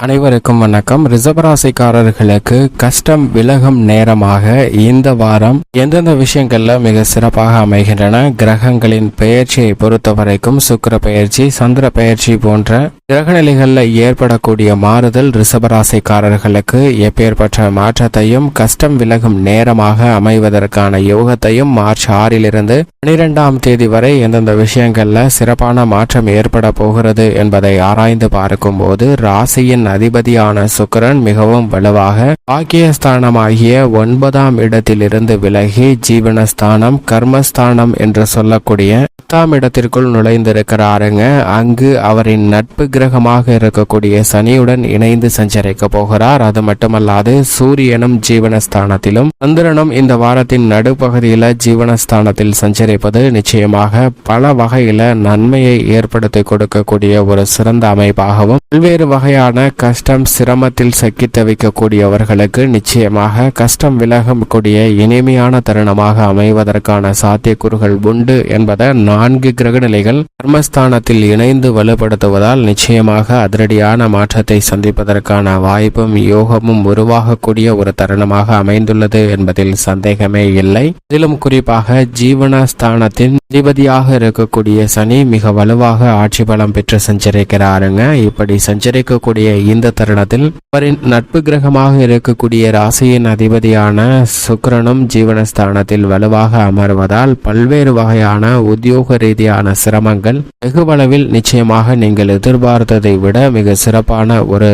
அனைவருக்கும் வணக்கம். ரிசர்வராசிக்காரர்களுக்கு கஷ்டம் விலகும் நேரமாக இந்த வாரம் எந்தெந்த விஷயங்கள்ல மிக சிறப்பாக அமைகின்றன? கிரகங்களின் பெயர்ச்சியை பொறுத்த வரைக்கும் சுக்கிர பெயர்ச்சி சந்திர பெயர்ச்சி போன்ற கிரகநிலைகளில் ஏற்படக்கூடிய மாறுதல் ரிசபராசிக்காரர்களுக்கு எப்பேற்பட்ட மாற்றத்தையும் கஷ்டம் விலகும் நேரமாக அமைவதற்கான யோகத்தையும் மார்ச் ஆறிலிருந்து பனிரெண்டாம் தேதி வரை எந்தெந்த விஷயங்கள்ல சிறப்பான மாற்றம் ஏற்பட போகிறது என்பதை ஆராய்ந்து பார்க்கும்போது ராசியின் அதிபதியான சுக்கிரன் மிகவும் வலுவாக பாக்கியஸ்தானமாகிய ஒன்பதாம் இடத்திலிருந்து விலகி ஜீவனஸ்தானம் கர்மஸ்தானம் என்று சொல்லக்கூடிய பத்தாம் இடத்திற்குள் நுழைந்திருக்கிறாருங்க. அங்கு அவரின் நட்பு கிரகமாக இருக்கக்கூடிய சனியுடன் இணைந்து சஞ்சரிக்க போகிறார். அது மட்டுமல்லாது சூரியனும் ஜீவனஸ்தானத்திலும் சந்திரனும் இந்த வாரத்தின் நடுப்பகுதியில ஜீவனஸ்தானத்தில் சஞ்சரிப்பது நிச்சயமாக பல வகையில நன்மையை ஏற்படுத்தி கொடுக்கக்கூடிய ஒரு சிறந்த அமைப்பாகவும் பல்வேறு வகையான கஷ்டம் சிரமத்தில் சக்கி தவிக்கக்கூடியவர்களுக்கு நிச்சயமாக கஷ்டம் விலகக்கூடிய இனிமையான தருணமாக அமைவதற்கான சாத்தியக்கூறுகள் உண்டு என்பதை நான்கு கிரகநிலைகள் கர்மஸ்தானத்தில் இணைந்து வலுப்படுத்துவதால் நிச்சயமாக அதிரடியான மாற்றத்தை சந்திப்பதற்கான வாய்ப்பும் யோகமும் உருவாகக்கூடிய ஒரு தருணமாக அமைந்துள்ளது என்பதில் சந்தேகமே இல்லை. இதிலும் குறிப்பாக ஜீவனஸ்தானத்தின் அதிபதியாக இருக்கக்கூடிய சனி மிக வலுவாக ஆட்சி பலம் பெற்று சஞ்சரிக்கிறாருங்க. இப்படி சஞ்சரிக்கக்கூடிய இந்த தருணத்தில் அவரின் நட்பு கிரகமாக இருக்கக்கூடிய ராசியின் அதிபதியான சுக்கரனும் ஜீவனஸ்தானத்தில் வலுவாக அமர்வதால் பல்வேறு வகையான உத்தியோக ரீதியான சிரமங்கள் வெகுவளவில் நிச்சயமாக நீங்கள் எதிர்பார்த்ததை விட மிக சிறப்பான ஒரு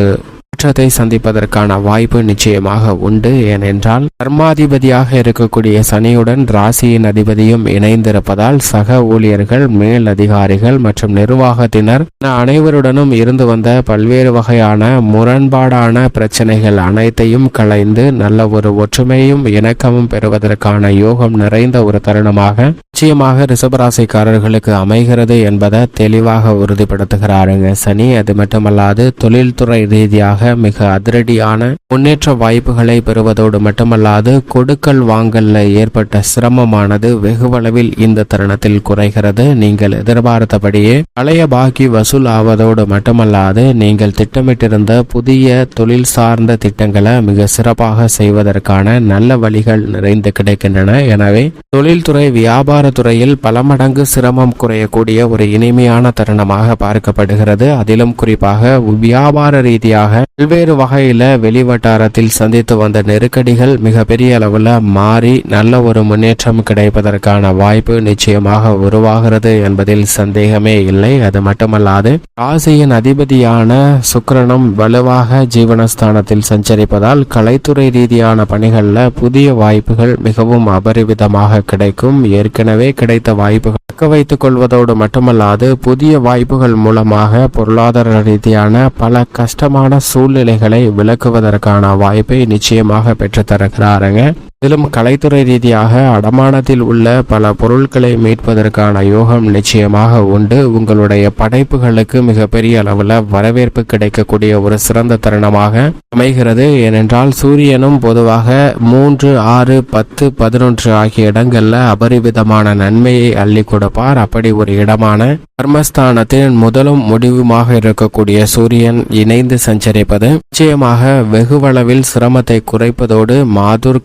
மாற்றத்தை சந்திப்பதற்கான வாய்ப்பு நிச்சயமாக உண்டு. ஏனென்றால் கர்மாதிபதியாக இருக்கக்கூடிய சனியுடன் ராசியின் அதிபதியும் இணைந்திருப்பதால் சக ஊழியர்கள் மேல் அதிகாரிகள் மற்றும் நிர்வாகத்தினர் அனைவருடனும் இருந்து வந்த பல்வேறு வகையான முரண்பாடான பிரச்சனைகள் அனைத்தையும் களைந்து நல்ல ஒரு ஒற்றுமையும் இணக்கமும் பெறுவதற்கான யோகம் நிறைந்த ஒரு தருணமாக நிச்சயமாக ரிசபராசிக்காரர்களுக்கு அமைகிறது என்பதை தெளிவாக உறுதிப்படுத்துகிறாருங்க சனி. அது மட்டுமல்லாது தொழில்துறை ரீதியாக மிக அதிரடியான முன்னேற்ற வாய்ப்புகளை பெறுவதோடு மட்டுமல்லாது கொடுக்கல் வாங்கல்ல ஏற்பட்ட சிரமமானது வெகுவளவில் இந்த தருணத்தில் குறைகிறது. நீங்கள் எதிர்பார்த்தபடியே பழைய பாக்கி வசூல் ஆவதோடு மட்டுமல்லாது நீங்கள் திட்டமிட்டிருந்த புதிய தொழில் சார்ந்த திட்டங்களை மிக சிறப்பாக செய்வதற்கான நல்ல வழிகள் நிறைந்து கிடைக்கின்றன. எனவே தொழில்துறை வியாபார துறையில் பல மடங்கு சிரமம் குறையக்கூடிய ஒரு இனிமையான தருணமாக பார்க்கப்படுகிறது. அதிலும் குறிப்பாக வியாபார ரீதியாக பல்வேறு வகையில வெளிவட்டாரத்தில் சந்தித்து வந்த நெருக்கடிகள் மிகப்பெரிய அளவுல மாறி நல்ல ஒரு முன்னேற்றம் கிடைப்பதற்கான வாய்ப்பு நிச்சயமாக உருவாகிறது என்பதில் சந்தேகமே இல்லை. அது மட்டுமல்லாது ராசியின் அதிபதியான சுக்கிரனும் வலுவாக ஜீவனஸ்தானத்தில் சஞ்சரிப்பதால் கலைத்துறை ரீதியான பணிகள்ல புதிய வாய்ப்புகள் மிகவும் அபரிவிதமாக கிடைக்கும். ஏற்கனவே கிடைத்த வாய்ப்புகள் தக்க வைத்துக் கொள்வதோடு மட்டுமல்லாது புதிய வாய்ப்புகள் மூலமாக பொருளாதார ரீதியான பல கஷ்டமான சூழ் சூழ்நிலைகளை விளக்குவதற்கான வாய்ப்பை நிச்சயமாக பெற்றுத்தருகிறாருங்க. இதிலும் கலைத்துறை ரீதியாக அடமானத்தில் உள்ள பல பொருட்களை மீட்பதற்கான யோகம் நிச்சயமாக உண்டு. உங்களுடைய படைப்புகளுக்கு மிகப்பெரிய அளவில் வரவேற்பு கிடைக்கக்கூடிய ஒரு சிறந்த தருணமாக அமைகிறது. ஏனென்றால் சூரியனும் பொதுவாக மூன்று ஆறு பத்து பதினொன்று ஆகிய இடங்கள்ல அபரிவிதமான நன்மையை அள்ளி கொடுப்பார். அப்படி ஒரு இடமான கர்மஸ்தானத்தின் முதலும் முடிவுமாக இருக்கக்கூடிய சூரியன் இணைந்து சஞ்சரிப்பது நிச்சயமாக வெகுவளவில் சிரமத்தை குறைப்பதோடு மாதுர்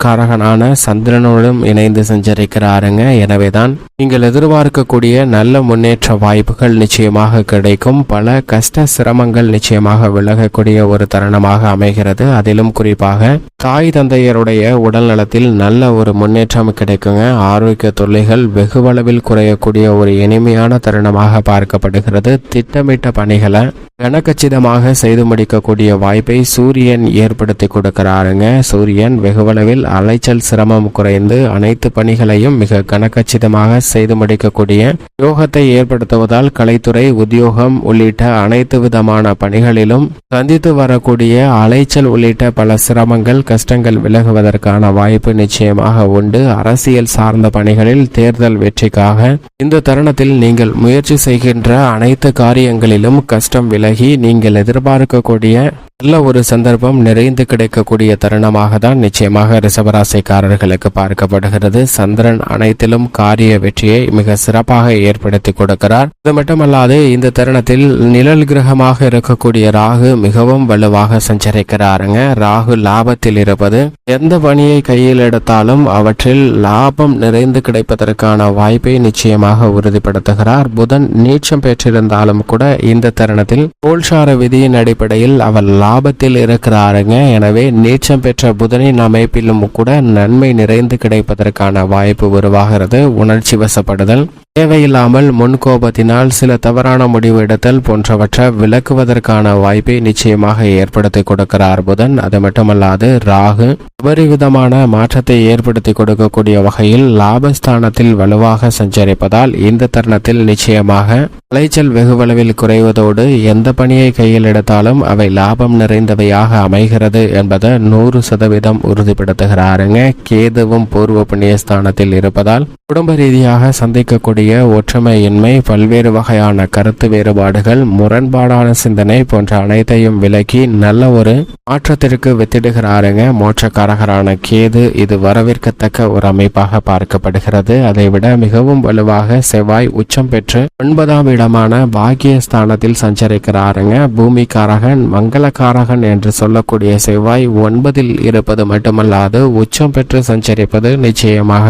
காரகனான சந்திரனுடன் இணைந்து சஞ்சரிக்கிறாருங்க. எனவேதான் நீங்கள் எதிர்பார்க்கக்கூடிய நல்ல முன்னேற்ற வாய்ப்புகள் நிச்சயமாக கிடைக்கும். பல கஷ்ட சிரமங்கள் நிச்சயமாக விலகக்கூடிய ஒரு தருணமாக அமைகிறது. அதிலும் குறிப்பாக தாய் தந்தையருடைய உடல் நலத்தில் நல்ல ஒரு முன்னேற்றம் கிடைக்குங்க. ஆரோக்கிய தொல்லைகள் வெகுவளவில் குறையக்கூடிய ஒரு இனிமையான தருணமாக பார்க்கப்படுகிறது. திட்டமிட்ட பணிகளை கனக்கச்சிதமாக செய்து முடிக்கக்கூடிய வாய்ப்பை சூரியன் ஏற்படுத்தி கொடுக்கிறாருங்க. சூரியன் வெகுவளவில் அலைச்சல் சிரமம் குறைந்து அனைத்து பணிகளையும் மிக கனக்கச்சிதமாக செய்து முடிக்கக்கூடிய யோகத்தை ஏற்படுத்துவதால் கலைத்துறை உத்தியோகம் உள்ளிட்ட அனைத்து விதமான பணிகளிலும் சந்தித்து வரக்கூடிய அலைச்சல் உள்ளிட்ட பல சிரமங்கள் கஷ்டங்கள் விலகுவதற்கான வாய்ப்பு நிச்சயமாக உண்டு. அரசியல் சார்ந்த பணிகளில் தேர்தல் வெற்றிக்காக இந்த தருணத்தில் நீங்கள் முயற்சி செய்கின்ற அனைத்து காரியங்களிலும் கஷ்டம் விலகி நீங்கள் எதிர்பார்க்கக்கூடிய நல்ல ஒரு சந்தர்ப்பம் நிறைந்து கிடைக்கக்கூடிய தருணமாக தான் நிச்சயமாக ரிசபராசிக்காரர்களுக்கு பார்க்கப்படுகிறது. சந்திரன் அனைத்திலும் காரிய வெற்றியை மிக சிறப்பாக ஏற்படுத்தி கொடுக்கிறார். இது மட்டுமல்லாது இந்த தருணத்தில் நிழல் கிரகமாக இருக்கக்கூடிய ராகு மிகவும் வலுவாக சஞ்சரிக்கிறாருங்க. ராகு லாபத்தில் இருப்பது எந்த பணியை கையில் எடுத்தாலும் அவற்றில் லாபம் நிறைந்து கிடைப்பதற்கான வாய்ப்பை நிச்சயமாக உறுதிப்படுத்துகிறார். புதன் நீச்சம் பெற்றிருந்தாலும் கூட இந்த தருணத்தில் கோல்சார விதியின் அடிப்படையில் அவர் லாபத்தில் இருக்கிறாருங்க. எனவே நீச்சம் பெற்ற புதனின் அமைப்பிலும் கூட நன்மை நிறைந்து கிடைப்பதற்கான வாய்ப்பு உருவாகிறது. உணர்ச்சி வசப்படுதல். தேவையில்லாமல் முன்கோபத்தினால் சில தவறான முடிவு எடுத்தல் போன்றவற்றை விளக்குவதற்கான வாய்ப்பை நிச்சயமாக ஏற்படுத்தி கொடுக்கிறார் புதன். அது மட்டுமல்லாது ராகு அபரிவிதமான மாற்றத்தை ஏற்படுத்தி கொடுக்கக்கூடிய வகையில் லாபஸ்தானத்தில் வலுவாக சஞ்சரிப்பதால் இந்த தருணத்தில் நிச்சயமாக விளைச்சல் வெகுவளவில் குறைவதோடு எந்த பணியை கையில் எடுத்தாலும் அவை லாபம் நிறைந்தவையாக அமைகிறது என்பதை நூறு சதவீதம் உறுதிப்படுத்துகிறாருங்க. கேதுவும் பூர்வ புண்ணியஸ்தானத்தில் இருப்பதால் குடும்ப ரீதியாக சந்திக்கக்கூடிய ஒற்றுமையின்மை பல்வேறு வகையான கருத்து வேறுபாடுகள் முரண்பாடான சிந்தனை போன்ற அனைத்தையும் விலக்கி நல்ல ஒரு மாற்றத்திற்கு வித்திடுகிறாருங்க. மோட்சக்காரகரான கேது இது வரவேற்கத்தக்க ஒரு அமைப்பாக பார்க்கப்படுகிறது. அதைவிட மிகவும் வலுவாக செவ்வாய் உச்சம் பெற்று ஒன்பதாம் இடமான பாக்கியஸ்தானத்தில் சஞ்சரிக்கிறாருங்க. பூமிக்காரகன் மங்களக்காரகன் என்று சொல்லக்கூடிய செவ்வாய் ஒன்பதில் இருப்பது மட்டுமல்லாது உச்சம் பெற்று சஞ்சரிப்பது நிச்சயமாக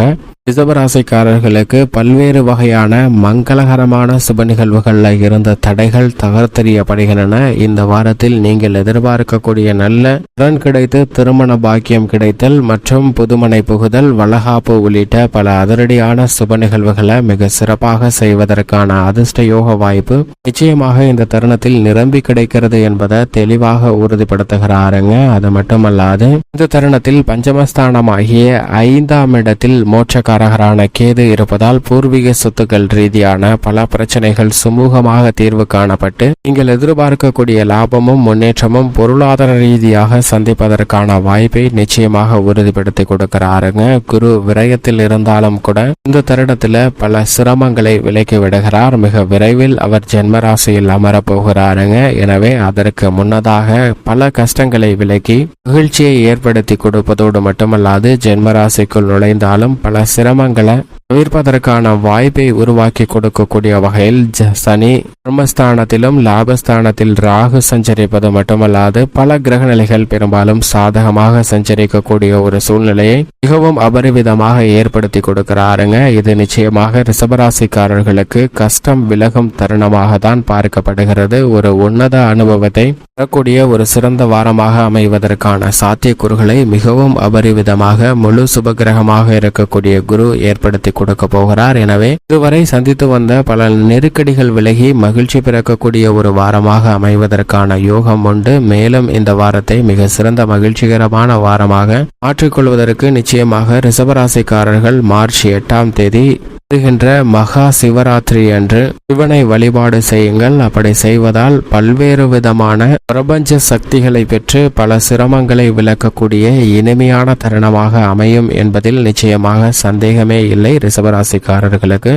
ரிசபராசிக்காரர்களுக்கு பல்வேறு வகையான மங்களகரமான சுப நிகழ்வுகளில் இருந்த தடைகள் தகர்த்தெறியப்படுகின்றன. இந்த வாரத்தில் நீங்கள் எதிர்பார்க்கக்கூடிய நல்ல திறன் கிடைத்து திருமண பாக்கியம் கிடைத்தல் மற்றும் புதுமனை புகுதல் வளகாப்பு உள்ளிட்ட பல அதிரடியான சுப நிகழ்வுகளை மிக சிறப்பாக செய்வதற்கான அதிர்ஷ்ட யோக வாய்ப்பு நிச்சயமாக இந்த தருணத்தில் நிரம்பி கிடைக்கிறது என்பதை தெளிவாக உறுதிப்படுத்துகிறாருங்க. அது மட்டுமல்லாது இந்த தருணத்தில் பஞ்சமஸ்தானமாகிய ஐந்தாம் இடத்தில் மோட்சக்காரகரான கேது இருப்பதால் பூர்வீக சொத்துக்கள் ரீதியான பல பிரச்சனைகள் சுமூகமாக தீர்வு காணப்பட்டு நீங்கள் எதிர்பார்க்கக்கூடிய லாபமும் முன்னேற்றமும் பொருளாதார ரீதியாக சந்திப்பதற்கான வாய்ப்பை நிச்சயமாக உறுதிப்படுத்தி கொடுக்கிறாருங்க. குரு விரயத்தில் இருந்தாலும் கூட இந்த தருணத்தில் பல சிரமங்களை விலக்கி விடுகிறார். மிக விரைவில் அவர் ஜென்மராசியில் அமரப் போகிறாருங்க எனவே அதற்கு முன்னதாக பல கஷ்டங்களை விலக்கி மகிழ்ச்சியை ஏற்படுத்தி கொடுப்பதோடு மட்டுமல்லாது ஜென்மராசிக்குள் நுழைந்தாலும் பல சிரமங்களை தவிர்ப்பதற்கான வாய்ப்பை உருவாக்கி கொடுக்கக்கூடிய வகையில் ஜ- சனி கர்மஸ்தானத்திலும் லாபஸ்தானத்தில் ராகு சஞ்சரிப்பது மட்டுமல்லாது பல கிரகநிலைகள் பெரும்பாலும் சாதகமாக சஞ்சரிக்கக்கூடிய ஒரு சூழ்நிலையை மிகவும் அபரிவிதமாக ஏற்படுத்தி கொடுக்கிறாருங்க. இது நிச்சயமாக ரிசபராசிக்காரர்களுக்கு கஷ்டம் விலகும் தருணமாக தான் பார்க்கப்படுகிறது. ஒரு உன்னத அனுபவத்தை தரக்கூடிய ஒரு சிறந்த வாரமாக அமைவதற்கான சாத்தியக்கூறுகளை மிகவும் அபரிவிதமாக முழு சுபகிரகமாக இருக்கக்கூடிய குரு ஏற்படுத்தி கொடுக்க போகிறார். எனவே இதுவரை சந்தித்து வந்த பல நெருக்கடிகள் விலகி மகிழ்ச்சி பிறக்கக்கூடிய ஒரு வாரமாக அமைவதற்கான யோகம் உண்டு. மேலும் இந்த வாரத்தை மிக சிறந்த மகிழ்ச்சிகரமான வாரமாக மாற்றிக்கொள்வதற்கு நிச்சயமாக ரிஷபராசிக்காரர்கள் மார்ச் எட்டாம் தேதி வருகின்ற மகா சிவராத்திரி அன்று சிவனை வழிபாடு செய்யுங்கள். அப்படி செய்வதால் பல்வேறு விதமான பிரபஞ்ச சக்திகளை பெற்று பல சிரமங்களை விளக்கக்கூடிய இனிமையான தருணமாக அமையும் என்பதில் நிச்சயமாக சந்தேகமே இல்லை ரிஷபராசிக்காரர்களுக்கு.